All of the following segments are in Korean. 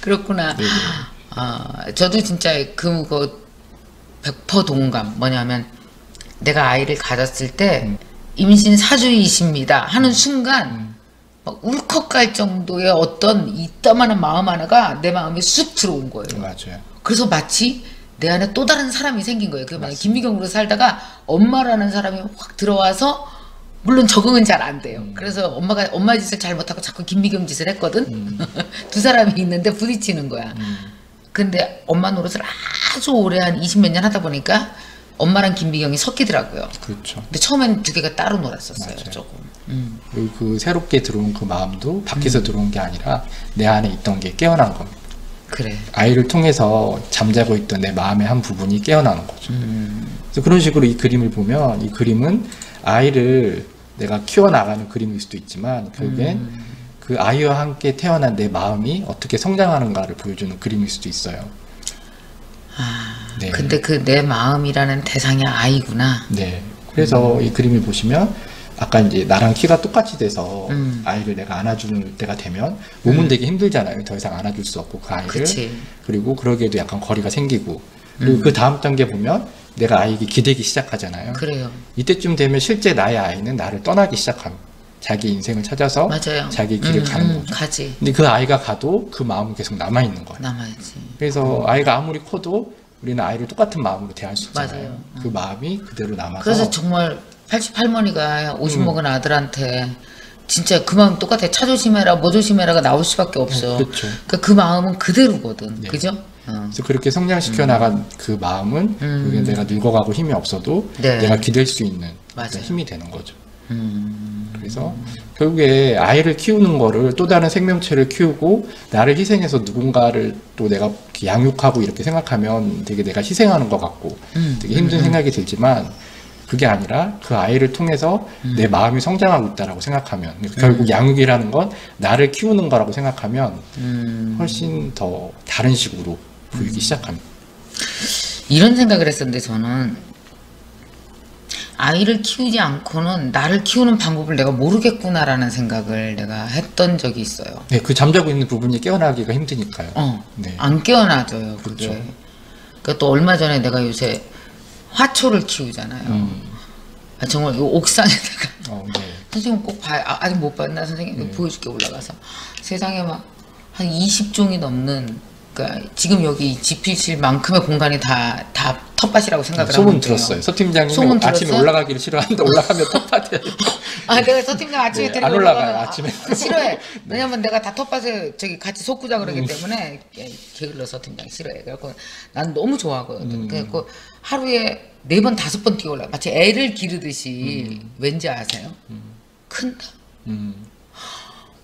그렇구나. 네네. 아, 저도 진짜 그거 100% 동감. 뭐냐면 내가 아이를 가졌을 때 음. 임신 사주이십니다 하는 순간 막 울컥갈 정도의 어떤 이따만한 마음 하나가 내 마음에 쑥 들어온 거예요. 맞아요. 그래서 마치 내 안에 또 다른 사람이 생긴 거예요. 그 만약 김미경으로 살다가 엄마라는 사람이 확 들어와서 물론 적응은 잘 안 돼요. 음. 그래서 엄마가 엄마 짓을 잘 못하고 자꾸 김미경 짓을 했거든. 두 사람이 있는데 부딪히는 거야. 음. 근데 엄마 노릇을 아주 오래 한 20몇 년 하다 보니까 엄마랑 김미경이 섞이더라고요. 그렇죠. 근데 처음엔 두 개가 따로 놀았었어요. 맞아요. 조금. 음. 그리고 그 새롭게 들어온 그 마음도 밖에서 들어온 게 아니라 내 안에 있던 게 깨어난 겁니다. 그래. 아이를 통해서 잠자고 있던 내 마음의 한 부분이 깨어나는 거죠. 음. 그래서 그런 식으로 이 그림을 보면 이 그림은 아이를 내가 키워나가는 그림일 수도 있지만 결국엔 음. 그 아이와 함께 태어난 내 마음이 어떻게 성장하는가를 보여주는 그림일 수도 있어요. 아, 네. 근데 그 내 마음이라는 대상이 아이구나. 네. 그래서 음. 이 그림을 보시면 아까 이제 나랑 키가 똑같이 돼서 음. 아이를 내가 안아주는 때가 되면 몸은 되게 힘들잖아요. 더 이상 안아줄 수 없고 그 아이를. 그치. 그리고 그러기에도 약간 거리가 생기고 그리고 음. 그 다음 단계 보면 내가 아이에게 기대기 시작하잖아요. 그래요. 이때쯤 되면 실제 나의 아이는 나를 떠나기 시작합니다. 자기 인생을 찾아서 맞아요. 자기 길을 음, 가는 음, 거죠. 가지. 근데 그 아이가 가도 그 마음은 계속 남아 있는 거예요. 남아야지. 그래서 아이가 아무리 커도 우리는 아이를 똑같은 마음으로 대할 수 있잖아요. 맞아요. 그 마음이 그대로 남아서 그래서 정말 88머니가 50 음. 먹은 아들한테 진짜 그 마음 똑같아. 차 조심해라, 뭐 조심해라가 나올 수밖에 없어. 어, 그렇죠. 그러니까 그 마음은 그대로거든. 네. 그죠? 어. 그래서 그렇게 성장시켜 나간 그 마음은 음. 그게 내가 늙어가고 힘이 없어도 네. 내가 기댈 수 있는 맞아요. 힘이 되는 거죠. 음. 그래서 결국에 아이를 키우는 거를 또 다른 생명체를 키우고 나를 희생해서 누군가를 또 내가 양육하고 이렇게 생각하면 되게 내가 희생하는 것 같고 음. 되게 힘든 생각이 들지만 그게 아니라 그 아이를 통해서 내 마음이 성장하고 있다라고 생각하면 결국 양육이라는 건 나를 키우는 거라고 생각하면 음. 훨씬 더 다른 식으로 보이기 시작합니다. 이런 생각을 했었는데 저는 아이를 키우지 않고는 나를 키우는 방법을 내가 모르겠구나라는 생각을 내가 했던 적이 있어요. 네, 그 잠자고 있는 부분이 깨어나기가 힘드니까요. 어, 네. 안 깨어나져요, 그게. 그렇죠. 그러니까 또 얼마 전에 내가 요새 화초를 키우잖아요. 음, 아, 정말 요 옥상에다가 어, 네. 선생님 꼭 봐요. 아, 아직 못 봤나 선생님 보여줄게 올라가서 세상에 막 한 20종이 넘는 그러니까 지금 여기 집필실 만큼의 공간이 다 다 텃밭이라고 생각을 소문 하면 돼요. 들었어요. 서 팀장님 소문 아침에 들었어요? 올라가기를 싫어하는데 올라가면 텃밭에 아 내가 서 팀장 아침에 네, 데리고 안 올라가요, 올라가면 아침에. 아, 싫어해. 왜냐면 내가 다 텃밭에 저기 같이 속구자 그러기 때문에 예, 게을러 서 팀장 싫어해. 그래갖고 난 너무 좋아하거든. 음. 그래갖고 하루에 네 번 다섯 번 뛰어 올라. 마치 애를 기르듯이 왠지 아세요? 큰다.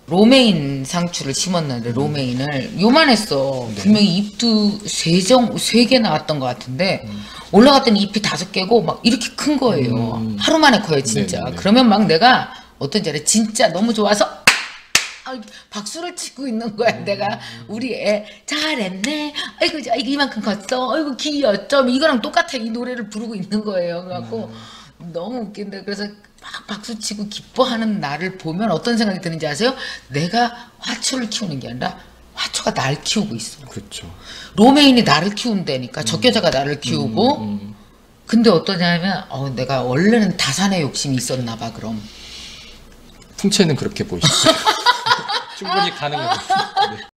음, 로메인 상추를 심었는데 로메인을 요만했어. 네. 분명히 잎도 세정 세 개 나왔던 것 같은데 음. 올라갔더니 잎이 다섯 개고 막 이렇게 큰 거예요. 음. 하루 만에 커요 진짜. 네네네. 그러면 막 내가 어떤지 알아? 진짜 너무 좋아서 아, 박수를 치고 있는 거야 음. 내가 우리 애 잘했네 아이고 저- 아이고 이만큼 컸어 아이고 귀여웠죠 이거랑 똑같아 이 노래를 부르고 있는 거예요 그래갖고 음. 너무 웃긴데 그래서 막 박수 치고 기뻐하는 나를 보면 어떤 생각이 드는지 아세요? 내가 화초를 키우는 게 아니라 화초가 날 키우고 있어 그렇죠. 로메인이 나를 키운다니까 적겨자가 나를 키우고 음, 근데 어떠냐면 어, 내가 원래는 다산의 욕심이 있었나 봐 그럼 풍채는 그렇게 보이시죠. 충분히 가능해요. 네.